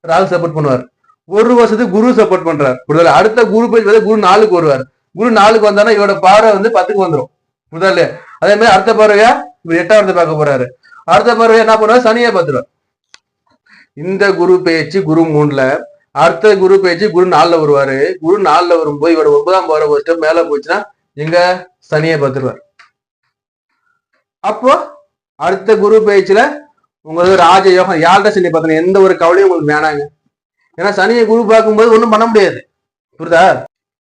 ராகு சப்போர்ட் பண்ணுவார். ஒரு வருஷத்துக்கு குரு சப்போர்ட் பண்றாரு. புரிதல? அடுத்த குரு போய் குரு நாளுக்கு வருவார். குரு நாளுக்கு வந்தானா இவரோட பார்வை வந்து பத்துக்கு வந்துடும் முதல்ல அதே மாதிரி அடுத்த பார்வையா இவர் எட்டாவது பார்க்க போறாரு. அடுத்த பார்வையா என்ன பண்ணுவார்? சனியை பார்த்துருவார். இந்த குரு பேச்சு குரு மூணுல அடுத்த குரு பேச்சு குரு நாலுல வருவாரு. குரு நாலுல வரும்போது இவர் ஒன்பதாம் பார்வை போச்சு மேல போச்சுன்னா எங்க சனியை பார்த்துருவார். அப்போ அடுத்த குரு பேச்சுல உங்களுக்கு ராஜ யோகம் யாழ்ட சனி பார்த்தன எந்த ஒரு கவலையும் உங்களுக்கு வேணாங்க. ஏன்னா சனியை குரு பார்க்கும்போது ஒன்றும் பண்ண முடியாது. புரியுதா?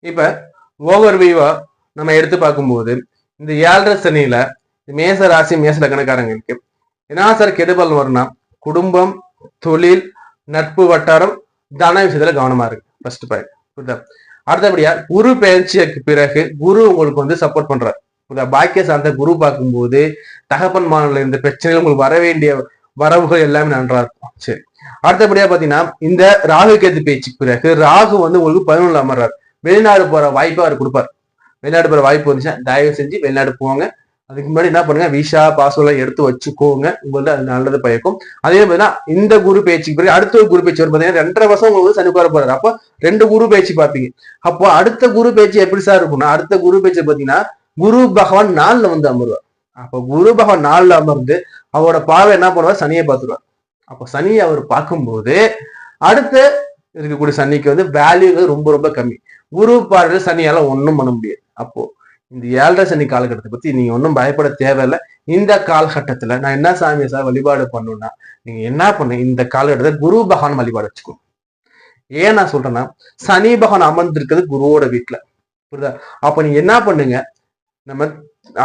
இப்ப ஓவர் வியூவா நம்ம எடுத்து பார்க்கும்போது இந்த ஏழரை சனியில மேச ராசி மேச கணக்காரங்களுக்கு என்ன சார் கெடுபல் வரும்னா குடும்பம் தொழில் நட்பு வட்டாரம் தன விஷயத்துல கவனமா இருக்கு. ஃபர்ஸ்ட் பாயிண்ட் புரியுதா? அடுத்தபடியா குரு பயிற்சிக்கு பிறகு குரு உங்களுக்கு வந்து சப்போர்ட் பண்றாரு. புரியுதா? பாக்கிய சார்ந்த குரு பார்க்கும்போது தகப்பன் மாநில இந்த பிரச்சனைகள் உங்களுக்கு வர வேண்டிய வரவுகள் எல்லாமே நன்றா இருக்கும். சரி. அடுத்தபடியா பாத்தீங்கன்னா இந்த ராகு கேது பேச்சுக்கு பிறகு ராகு வந்து உங்களுக்கு பதினொன்று அமர்றாரு வெளிநாடு போற வாய்ப்பு அவர் கொடுப்பார். வெளிநாடு போற வாய்ப்பு வந்துச்சுன்னா தயவு செஞ்சு வெளிநாடு போவாங்க அதுக்கு முன்னாடி என்ன பண்ணுங்க? விசா பாஸ்போர்ட் எடுத்து வச்சுக்கோங்க. உங்களுக்கு அது நல்லது பயக்கும். அதே மாதிரிதான் இந்த குரு பேச்சுக்கு பிறகு அடுத்த ஒரு குரு பேச்சு வரும். பாத்தீங்கன்னா ரெண்டரை வருஷம் உங்களுக்கு சனி உட்கார போறாரு. அப்போ ரெண்டு குரு பேச்சு பார்ப்பீங்க அப்போ அடுத்த குரு பேச்சு எப்படி சார் இருக்கும்னா அடுத்த குரு பேச்சு பாத்தீங்கன்னா குரு பகவான் நாள்ல வந்து அமருவார். அப்போ குரு பகவான் நாள்ல அமர்ந்து அவரோட பார்வை என்ன பண்ணுவார்? சனியை பார்த்துருவார். அப்போ சனியை அவர் பார்க்கும்போது அடுத்து இருக்கக்கூடிய சனிக்கு வந்து வேல்யூ ரொம்ப ரொம்ப கம்மி. குரு பார்வையில் சனியால ஒன்றும் பண்ண முடியாது. அப்போ இந்த ஏழரை சனி காலகட்டத்தை பத்தி நீங்க ஒன்றும் பயப்பட தேவையில்லை. இந்த காலகட்டத்துல நான் என்ன சாமியை சார் வழிபாடு பண்ணணும்னா நீங்க என்ன பண்ணுங்க இந்த காலகட்டத்தை குரு பகவான் வழிபாடு வச்சுக்கோங்க ஏன் நான் சொல்றேன்னா சனி பகவான் அமர்ந்திருக்கிறது குருவோட வீட்டுல புரியுதா? அப்ப நீங்க என்ன பண்ணுங்க நம்ம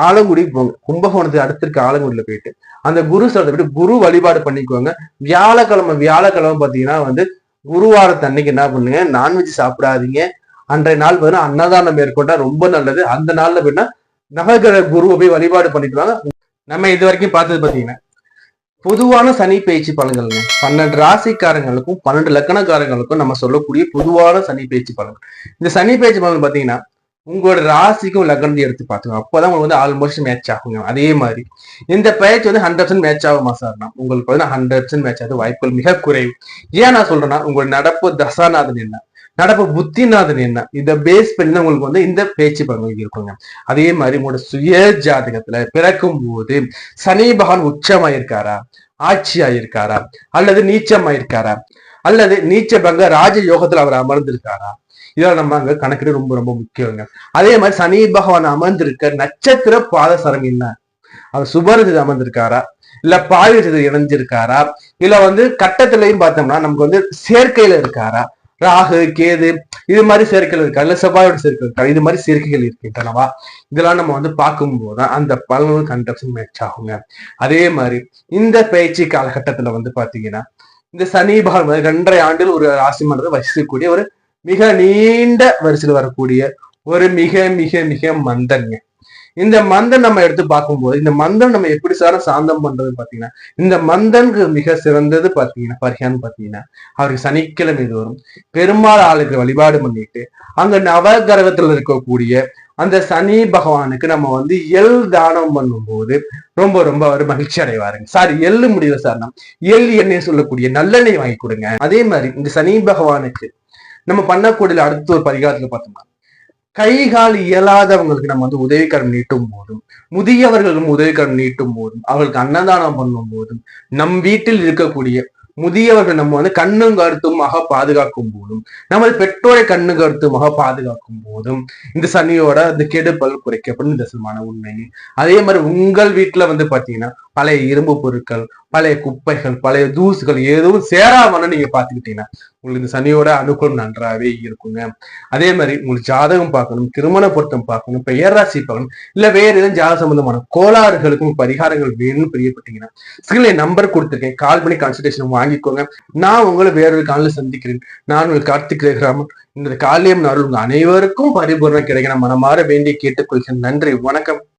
ஆலங்குடி போங்க. கும்பகோணத்துக்கு அடுத்து இருக்க ஆலங்குடியில போயிட்டு அந்த குரு ஸ்தலத்தை போயிட்டு குரு வழிபாடு பண்ணிக்கோங்க. வியாழக்கிழமை வியாழக்கிழமை பாத்தீங்கன்னா வந்து குருவாரத்து அன்னைக்கு என்ன பண்ணுங்க நான்வெஜ் சாப்பிடாதீங்க. அன்றைய நாள் பார்த்தீங்கன்னா அன்னதானம் மேற்கொண்டா ரொம்ப நல்லது. அந்த நாள்ல பார்த்தீங்கன்னா நவகிரக குருவை போய் வழிபாடு பண்ணிட்டு நம்ம இது வரைக்கும் பார்த்தது பார்த்தீங்கன்னா பொதுவான சனி பயிற்சி பலன்கள்ங்க. பன்னெண்டு ராசிக்காரங்களுக்கும் பன்னெண்டு லக்கணக்காரங்களுக்கும் நம்ம சொல்லக்கூடிய பொதுவான சனி பயிற்சி பலன்கள். இந்த சனி பயிற்சி பலன் பார்த்தீங்கன்னா உங்களோட ராசிக்கும் லக்னத்தையும் எடுத்து பார்த்துங்க அப்போதான் உங்களுக்கு வந்து ஆல்மோஸ்ட் மேட்ச் ஆகுங்க. அதே மாதிரி. இந்த பயிற்சி வந்து ஹண்ட்ரட் பர்சன்ட் மேட்ச் ஆகுமா சார்னா உங்களுக்கு வந்து ஹண்ட்ரட் பர்சன்ட் மேட்ச் ஆகுது வாய்ப்புகள் மிக குறைவு. ஏன் நான் சொல்றேன்னா உங்களோட நடப்பு தசாநாதன் என்ன? நடப்பு புத்திநாதன் என்ன? இதை பேஸ் பண்ணி உங்களுக்கு வந்து இந்த பேச்சு பங்கு இருக்குங்க. அதே மாதிரி உங்களோட சுய ஜாதகத்துல பிறக்கும் போது சனி பகவான் உச்சமாயிருக்காரா? ஆட்சியாயிருக்காரா? அல்லது நீச்சமாயிருக்காரா? அல்லது நீச்ச பங்க ராஜ யோகத்துல அவர் அமர்ந்திருக்காரா? இதெல்லாம் நம்ம அங்க கணக்கிட ரொம்ப ரொம்ப முக்கியங்க. அதே மாதிரி சனி பகவான் அமர்ந்திருக்க நட்சத்திர பாதசரம் என்ன? அவர் சுபரஜித் அமர்ந்திருக்காரா? இல்ல பாயுஜது இணைஞ்சிருக்காரா? இல்ல வந்து கட்டத்திலையும் பார்த்தோம்னா நமக்கு வந்து சேர்க்கையில இருக்காரா? ராகு கேது இது மாதிரி சேர்க்கைகள் இருக்கா. இல்ல செவ்வாயோட சேர்க்கை இருக்கா இது மாதிரி சேர்க்கைகள் இருக்கின்றனவா இதெல்லாம் நம்ம வந்து பார்க்கும்போது தான் அந்த பலன்கள் கண்டப்ஷன் மேட்ச் ஆகுங்க. அதே மாதிரி இந்த பயிற்சி காலகட்டத்துல வந்து பாத்தீங்கன்னா இந்த சனி பகவான் ரெண்டரை ஆண்டில் ஒரு ராசி மன்றத்தை வசிக்கக்கூடிய ஒரு மிக நீண்ட வரிசையில் வரக்கூடிய ஒரு மிக மிக மிக மந்தன்ங்க இந்த மந்தன் நம்ம எடுத்து பார்க்கும்போது இந்த மந்தன் நம்ம எப்படி சார சாந்தம் பண்றது பாத்தீங்கன்னா இந்த மந்தனுக்கு மிக சிறந்தது பாத்தீங்கன்னா பரிகான்னு பாத்தீங்கன்னா அவருக்கு சனிக்கிழமை இது வரும். பெருமாள் ஆளுக்கு வழிபாடு பண்ணிட்டு அங்க நவகிரகத்துல இருக்கக்கூடிய அந்த சனி பகவானுக்கு நம்ம வந்து எள் தானம் பண்ணும்போது ரொம்ப ரொம்ப அவர் மகிழ்ச்சி அடைவாருங்க. சார் எள்ளு முடியல சார்? நம்ம எள் எண்ணெய் சொல்லக்கூடிய நல்லெண்ணெய் வாங்கி கொடுங்க. அதே மாதிரி இந்த சனி பகவானுக்கு நம்ம பண்ணக்கூடிய அடுத்த ஒரு பரிகாரத்துல பார்த்தோம்னா கை கால் இயலாதவங்களுக்கு நம்ம வந்து உதவிக்கரம் நீட்டும் போதும். முதியவர்களும் உதவிக்கரம் நீட்டும் போதும். அவர்களுக்கு அன்னதானம் பண்ணும் போதும். நம் வீட்டில் இருக்கக்கூடிய முதியவர்கள் நம்ம வந்து கண்ணும் கருத்துமாக பாதுகாக்கும் போதும். நமது பெற்றோரை கண்ணு கருத்துமாக பாதுகாக்கும் போதும். இந்த சனியோட அந்த கெடுபல் குறைக்கப்படும். தசமான உண்மை அதே மாதிரி உங்கள் வீட்டுல வந்து பாத்தீங்கன்னா பழைய இரும்பு பொருட்கள் பழைய குப்பைகள் பழைய தூசுகள் எதுவும் சேராமன்னு நீங்க பாத்துக்கிட்டீங்கன்னா உங்களுக்கு இந்த சனியோட அனுகூலம் நன்றாவே இருக்குங்க. அதே மாதிரி உங்களுக்கு ஜாதகம் பார்க்கணும் திருமண பொருத்தம் பார்க்கணும் பெயர் ராசி பார்க்கணும் இல்ல வேற எதுவும் ஜாத சம்பந்தமான கோளாறுகளுக்கும் பரிகாரங்கள் வேணும்னு பிரியப்பட்டீங்கன்னா ஸ்கிரீன்ல நம்பர் கொடுத்துருக்கேன். கால் பண்ணி கன்சல்டேஷன் வாங்கிக்கோங்க. நான் உங்களை வேறொரு காலில் சந்திக்கிறேன். நான் உங்களுக்கு கார்த்திக் ரேகராமன். இந்த காலியம் நாள் உங்க அனைவருக்கும் பரிபூர்ணம் கிடைக்கிற மனமாற வேண்டிய கேட்டுக்கொள்கிறேன். நன்றி வணக்கம்.